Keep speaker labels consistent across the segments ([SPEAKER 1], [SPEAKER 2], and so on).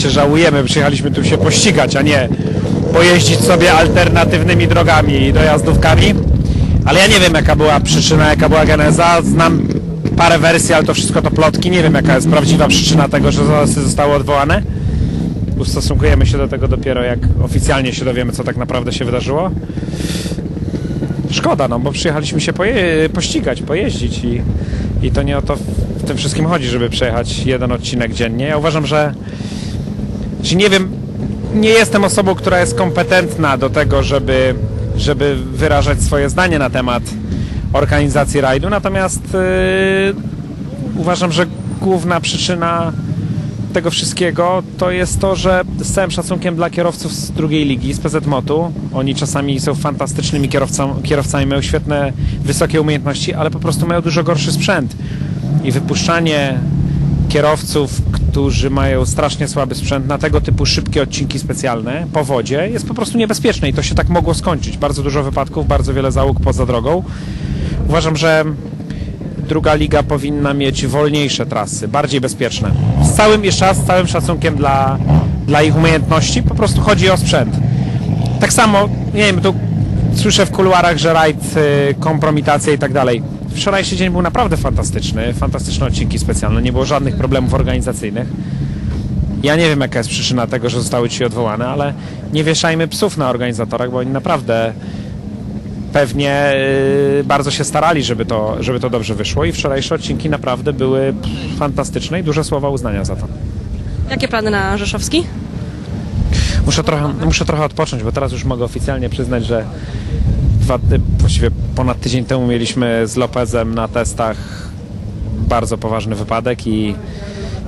[SPEAKER 1] oczywiście żałujemy, przyjechaliśmy tu się pościgać, a nie pojeździć sobie alternatywnymi drogami i dojazdówkami. Ale ja nie wiem jaka była przyczyna, jaka była geneza. Znam parę wersji, ale to wszystko to plotki. Nie wiem jaka jest prawdziwa przyczyna tego, że zasady zostały odwołane. Ustosunkujemy się do tego dopiero jak oficjalnie się dowiemy, co tak naprawdę się wydarzyło. Szkoda, no bo przyjechaliśmy się poje- pościgać, pojeździć i, i to nie o to w tym wszystkim chodzi, żeby przejechać jeden odcinek dziennie. Ja uważam, że, że nie wiem, nie jestem osobą, która jest kompetentna do tego, żeby, żeby wyrażać swoje zdanie na temat organizacji rajdu, natomiast yy, uważam, że główna przyczyna tego wszystkiego to jest to, że z całym szacunkiem dla kierowców z drugiej ligi, z PZ Motu, oni czasami są fantastycznymi kierowcami, kierowcami, mają świetne, wysokie umiejętności, ale po prostu mają dużo gorszy sprzęt. I wypuszczanie kierowców, którzy mają strasznie słaby sprzęt na tego typu szybkie odcinki specjalne po wodzie jest po prostu niebezpieczne i to się tak mogło skończyć. Bardzo dużo wypadków, bardzo wiele załóg poza drogą. Uważam, że druga liga powinna mieć wolniejsze trasy, bardziej bezpieczne. Z całym, jeszcze raz, z całym szacunkiem dla, dla ich umiejętności, po prostu chodzi o sprzęt. Tak samo, nie wiem, tu słyszę w kuluarach, że rajd, y, kompromitacja i tak dalej. Wczorajszy dzień był naprawdę fantastyczny, fantastyczne odcinki specjalne, nie było żadnych problemów organizacyjnych. Ja nie wiem, jaka jest przyczyna tego, że zostały ci odwołane, ale nie wieszajmy psów na organizatorach, bo oni naprawdę pewnie y, bardzo się starali, żeby to, żeby to dobrze wyszło i wczorajsze odcinki naprawdę były fantastyczne i duże słowa uznania za to.
[SPEAKER 2] Jakie plany na Rzeszowski?
[SPEAKER 1] Muszę trochę, muszę trochę odpocząć, bo teraz już mogę oficjalnie przyznać, że dwa, właściwie ponad tydzień temu mieliśmy z Lopezem na testach bardzo poważny wypadek i,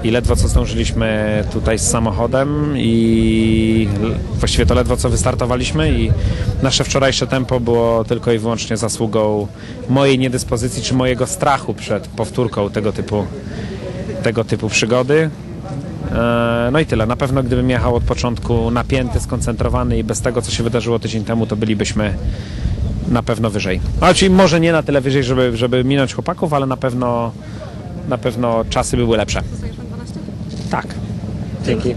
[SPEAKER 1] i ledwo co zdążyliśmy tutaj z samochodem i właściwie to ledwo co wystartowaliśmy i nasze wczorajsze tempo było tylko i wyłącznie zasługą mojej niedyspozycji czy mojego strachu przed powtórką tego typu, tego typu przygody. E, No i tyle. Na pewno gdybym jechał od początku napięty, skoncentrowany i bez tego, co się wydarzyło tydzień temu, to bylibyśmy na pewno wyżej. A czyli może nie na tyle wyżej, żeby, żeby minąć chłopaków, ale na pewno na pewno czasy były lepsze. Tak. Dzięki.